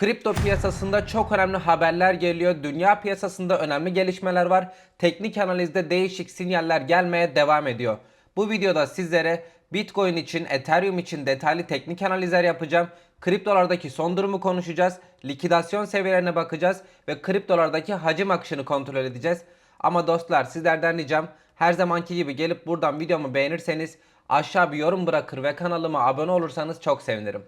Kripto piyasasında çok önemli haberler geliyor. Dünya piyasasında önemli gelişmeler var. Teknik analizde değişik sinyaller gelmeye devam ediyor. Bu videoda sizlere Bitcoin için, Ethereum için detaylı teknik analizler yapacağım. Kriptolardaki son durumu konuşacağız. Likidasyon seviyelerine bakacağız ve kriptolardaki hacim akışını kontrol edeceğiz. Ama dostlar sizlerden ricam her zamanki gibi gelip buradan videomu beğenirseniz aşağı bir yorum bırakır ve kanalıma abone olursanız çok sevinirim.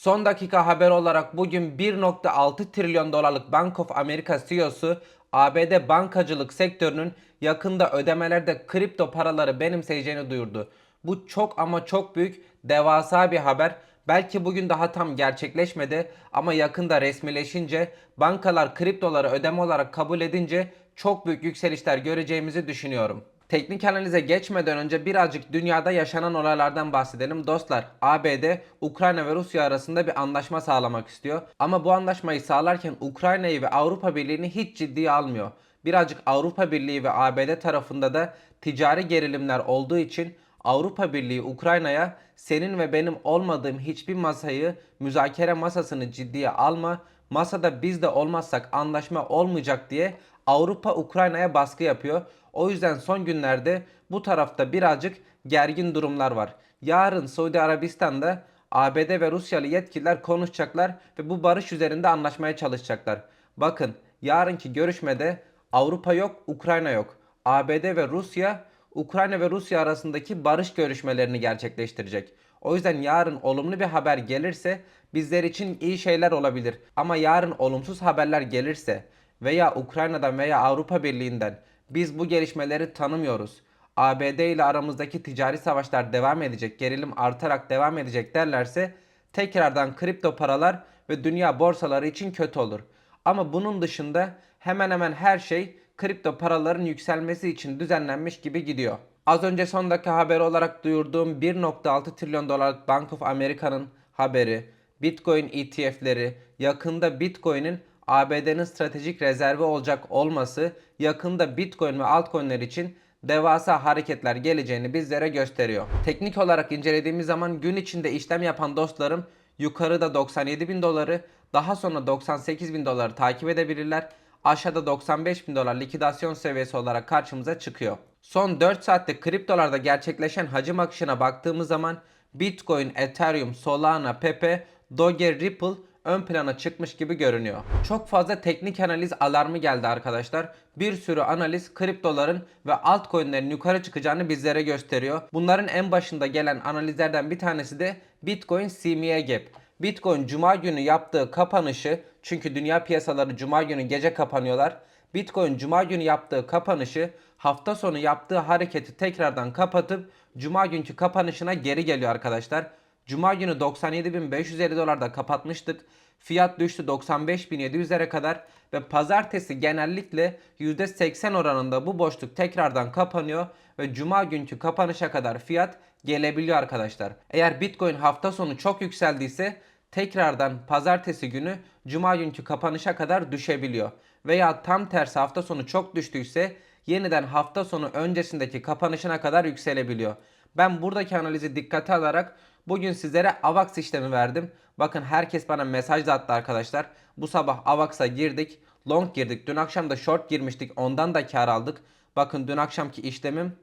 Son dakika haber olarak bugün 1.6 trilyon dolarlık Bank of America CEO'su ABD bankacılık sektörünün yakında ödemelerde kripto paraları benimseyeceğini duyurdu. Bu çok ama çok büyük devasa bir haber. Belki bugün daha tam gerçekleşmedi ama yakında resmileşince bankalar kriptoları ödeme olarak kabul edince çok büyük yükselişler göreceğimizi düşünüyorum. Teknik analize geçmeden önce birazcık dünyada yaşanan olaylardan bahsedelim. Dostlar, ABD, Ukrayna ve Rusya arasında bir anlaşma sağlamak istiyor. Ama bu anlaşmayı sağlarken Ukrayna'yı ve Avrupa Birliği'ni hiç ciddiye almıyor. Birazcık Avrupa Birliği ve ABD tarafında da ticari gerilimler olduğu için Avrupa Birliği Ukrayna'ya senin ve benim olmadığım hiçbir masayı müzakere masasını ciddiye alma. Masada biz de olmazsak anlaşma olmayacak diye Avrupa Ukrayna'ya baskı yapıyor. O yüzden son günlerde bu tarafta birazcık gergin durumlar var. Yarın Suudi Arabistan'da ABD ve Rusyalı yetkililer konuşacaklar ve bu barış üzerinde anlaşmaya çalışacaklar. Bakın yarınki görüşmede Avrupa yok, Ukrayna yok. ABD ve Rusya Ukrayna ve Rusya arasındaki barış görüşmelerini gerçekleştirecek. O yüzden yarın olumlu bir haber gelirse bizler için iyi şeyler olabilir. Ama yarın olumsuz haberler gelirse veya Ukrayna'dan veya Avrupa Birliği'nden biz bu gelişmeleri tanımıyoruz. ABD ile aramızdaki ticari savaşlar devam edecek, gerilim artarak devam edecek derlerse tekrardan kripto paralar ve dünya borsaları için kötü olur. Ama bunun dışında hemen hemen her şey kripto paraların yükselmesi için düzenlenmiş gibi gidiyor. Az önce son dakika haberi olarak duyurduğum 1.6 trilyon dolarlık Bank of America'nın haberi, Bitcoin ETF'leri, yakında Bitcoin'in ABD'nin stratejik rezervi olacak olması yakında Bitcoin ve altcoin'ler için devasa hareketler geleceğini bizlere gösteriyor. Teknik olarak incelediğimiz zaman gün içinde işlem yapan dostlarım yukarıda 97 bin doları daha sonra 98 bin doları takip edebilirler. Aşağıda 95 bin dolar likidasyon seviyesi olarak karşımıza çıkıyor. Son 4 saatte kriptolarda gerçekleşen hacim akışına baktığımız zaman Bitcoin, Ethereum, Solana, Pepe, Doge, Ripple ön plana çıkmış gibi görünüyor. Çok fazla teknik analiz alarmı geldi arkadaşlar. Bir sürü analiz kriptoların ve altcoin'lerin yukarı çıkacağını bizlere gösteriyor. Bunların en başında gelen analizlerden bir tanesi de Bitcoin CME Gap. Bitcoin cuma günü yaptığı kapanışı çünkü dünya piyasaları cuma günü gece kapanıyorlar. Bitcoin cuma günü yaptığı kapanışı hafta sonu yaptığı hareketi tekrardan kapatıp cuma günkü kapanışına geri geliyor arkadaşlar. Cuma günü 97.550 dolarda kapatmıştık. Fiyat düştü 95.700'lere kadar ve pazartesi genellikle %80 oranında bu boşluk tekrardan kapanıyor ve cuma günkü kapanışa kadar fiyat gelebiliyor arkadaşlar. Eğer Bitcoin hafta sonu çok yükseldiyse tekrardan pazartesi günü cuma günkü kapanışa kadar düşebiliyor. Veya tam tersi hafta sonu çok düştüyse yeniden hafta sonu öncesindeki kapanışına kadar yükselebiliyor. Ben buradaki analizi dikkate alarak bugün sizlere AVAX işlemi verdim. Bakın herkes bana mesaj da attı arkadaşlar. Bu sabah AVAX'a girdik. Long girdik. Dün akşam da short girmiştik. Ondan da kar aldık. Bakın dün akşamki işlemim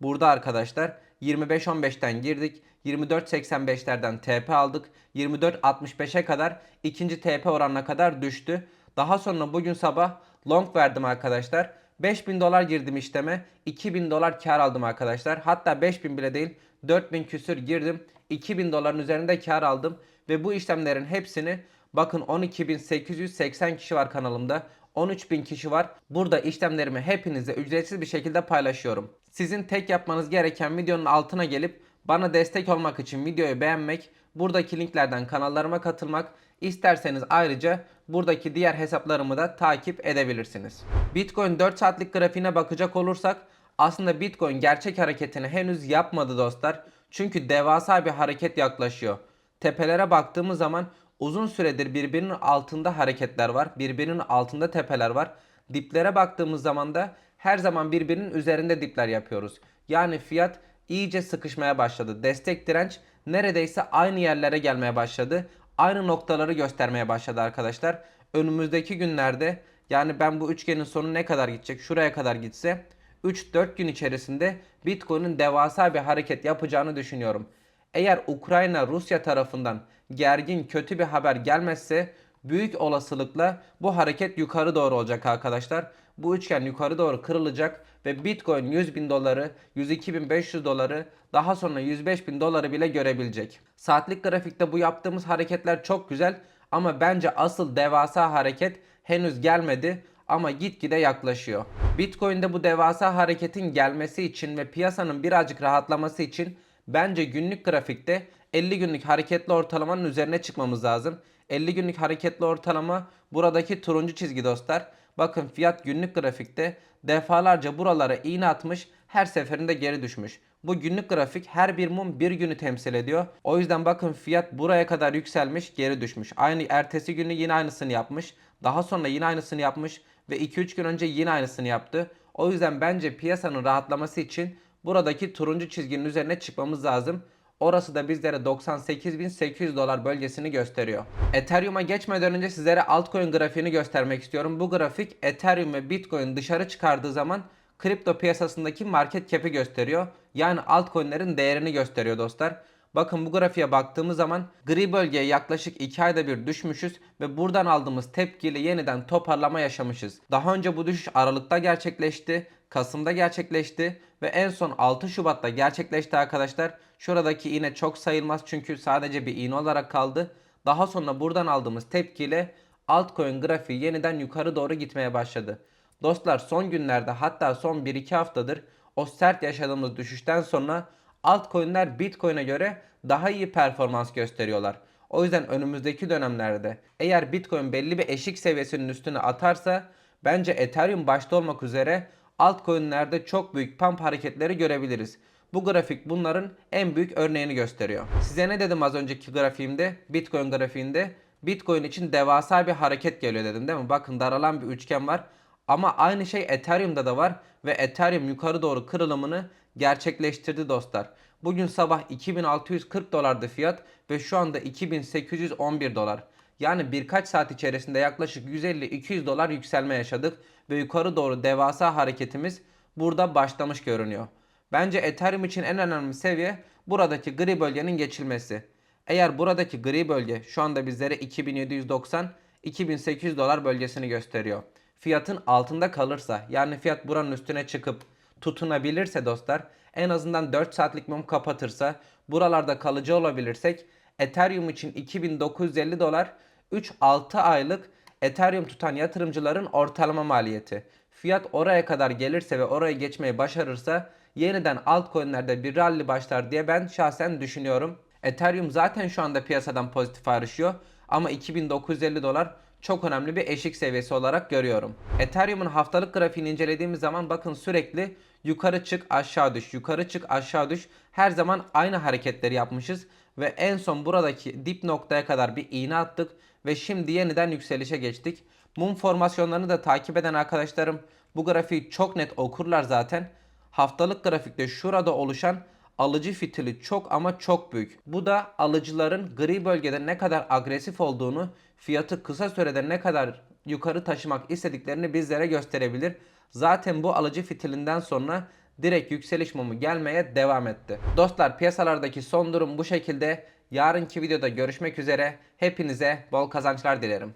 burada arkadaşlar. 25.15'ten girdik. 24.85'lerden TP aldık. 24.65'e kadar ikinci TP oranına kadar düştü. Daha sonra bugün sabah long verdim arkadaşlar. 5000 dolar girdim işleme. 2000 dolar kar aldım arkadaşlar. Hatta 5000 bile değil 4000 küsür girdim. 2000 doların üzerinde kar aldım. Ve bu işlemlerin hepsini bakın 12.880 kişi var kanalımda. 13.000 kişi var. Burada işlemlerimi hepinize ücretsiz bir şekilde paylaşıyorum. Sizin tek yapmanız gereken videonun altına gelip bana destek olmak için videoyu beğenmek, buradaki linklerden kanallarıma katılmak, isterseniz ayrıca buradaki diğer hesaplarımı da takip edebilirsiniz. Bitcoin 4 saatlik grafiğine bakacak olursak aslında Bitcoin gerçek hareketini henüz yapmadı dostlar. Çünkü devasa bir hareket yaklaşıyor. Tepelere baktığımız zaman uzun süredir birbirinin altında hareketler var. Birbirinin altında tepeler var. Diplere baktığımız zaman da her zaman birbirinin üzerinde dipler yapıyoruz. Yani fiyat iyice sıkışmaya başladı. Destek direnç neredeyse aynı yerlere gelmeye başladı. Aynı noktaları göstermeye başladı arkadaşlar. Önümüzdeki günlerde yani ben bu üçgenin sonu ne kadar gidecek? Şuraya kadar gitse 3-4 gün içerisinde Bitcoin'in devasa bir hareket yapacağını düşünüyorum. Eğer Ukrayna Rusya tarafından gergin kötü bir haber gelmezse büyük olasılıkla bu hareket yukarı doğru olacak arkadaşlar. Bu üçgen yukarı doğru kırılacak ve Bitcoin 100 bin doları, 102.500 doları, daha sonra 105 bin doları bile görebilecek. Saatlik grafikte bu yaptığımız hareketler çok güzel ama bence asıl devasa hareket henüz gelmedi ama gitgide yaklaşıyor. Bitcoin'de bu devasa hareketin gelmesi için ve piyasanın birazcık rahatlaması için bence günlük grafikte 50 günlük hareketli ortalamanın üzerine çıkmamız lazım. 50 günlük hareketli ortalama buradaki turuncu çizgi dostlar. Bakın fiyat günlük grafikte defalarca buralara iğne atmış her seferinde geri düşmüş. Bu günlük grafik her bir mum bir günü temsil ediyor. O yüzden bakın fiyat buraya kadar yükselmiş geri düşmüş. Aynı ertesi günü yine aynısını yapmış. Daha sonra yine aynısını yapmış ve 2-3 gün önce yine aynısını yaptı. O yüzden bence piyasanın rahatlaması için buradaki turuncu çizginin üzerine çıkmamız lazım. Orası da bizlere 98.800 dolar bölgesini gösteriyor. Ethereum'a geçmeden önce sizlere altcoin grafiğini göstermek istiyorum. Bu grafik Ethereum ve Bitcoin dışarı çıkardığı zaman kripto piyasasındaki market cap'i gösteriyor. Yani altcoin'lerin değerini gösteriyor dostlar. Bakın bu grafiğe baktığımız zaman gri bölgeye yaklaşık 2 ayda bir düşmüşüz ve buradan aldığımız tepkiyle yeniden toparlama yaşamışız. Daha önce bu düşüş Aralık'ta gerçekleşti, Kasım'da gerçekleşti ve en son 6 Şubat'ta gerçekleşti arkadaşlar. Şuradaki iğne çok sayılmaz çünkü sadece bir iğne olarak kaldı. Daha sonra buradan aldığımız tepkiyle altcoin grafiği yeniden yukarı doğru gitmeye başladı. Dostlar son günlerde hatta son 1-2 haftadır o sert yaşadığımız düşüşten sonra altcoin'ler Bitcoin'e göre daha iyi performans gösteriyorlar. O yüzden önümüzdeki dönemlerde eğer Bitcoin belli bir eşik seviyesinin üstüne atarsa bence Ethereum başta olmak üzere altcoin'lerde çok büyük pump hareketleri görebiliriz. Bu grafik bunların en büyük örneğini gösteriyor. Size ne dedim az önceki grafiğimde? Bitcoin grafiğinde Bitcoin için devasa bir hareket geliyor dedim değil mi? Bakın daralan bir üçgen var. Ama aynı şey Ethereum'da da var ve Ethereum yukarı doğru kırılımını gerçekleştirdi dostlar. Bugün sabah 2640 dolardı fiyat ve şu anda 2811 dolar. Yani birkaç saat içerisinde yaklaşık 150-200 dolar yükselme yaşadık ve yukarı doğru devasa hareketimiz burada başlamış görünüyor. Bence Ethereum için en önemli seviye buradaki gri bölgenin geçilmesi. Eğer buradaki gri bölge şu anda bizlere 2790-2800 dolar bölgesini gösteriyor. Fiyatın altında kalırsa yani fiyat buranın üstüne çıkıp tutunabilirse dostlar en azından 4 saatlik mum kapatırsa buralarda kalıcı olabilirsek Ethereum için 2950 dolar 3-6 aylık Ethereum tutan yatırımcıların ortalama maliyeti. Fiyat oraya kadar gelirse ve orayı geçmeyi başarırsa yeniden altcoin'lerde bir rally başlar diye ben şahsen düşünüyorum. Ethereum zaten şu anda piyasadan pozitif ayrışıyor ama 2950 dolar çok önemli bir eşik seviyesi olarak görüyorum. Ethereum'un haftalık grafiğini incelediğimiz zaman bakın sürekli yukarı çık aşağı düş yukarı çık aşağı düş her zaman aynı hareketleri yapmışız ve en son buradaki dip noktaya kadar bir iğne attık ve şimdi yeniden yükselişe geçtik. Mum formasyonlarını da takip eden arkadaşlarım bu grafiği çok net okurlar zaten. Haftalık grafikte şurada oluşan alıcı fitili çok ama çok büyük. Bu da alıcıların gri bölgede ne kadar agresif olduğunu, fiyatı kısa sürede ne kadar yukarı taşımak istediklerini bizlere gösterebilir. Zaten bu alıcı fitilinden sonra direkt yükseliş mumu gelmeye devam etti. Dostlar piyasalardaki son durum bu şekilde. Yarınki videoda görüşmek üzere. Hepinize bol kazançlar dilerim.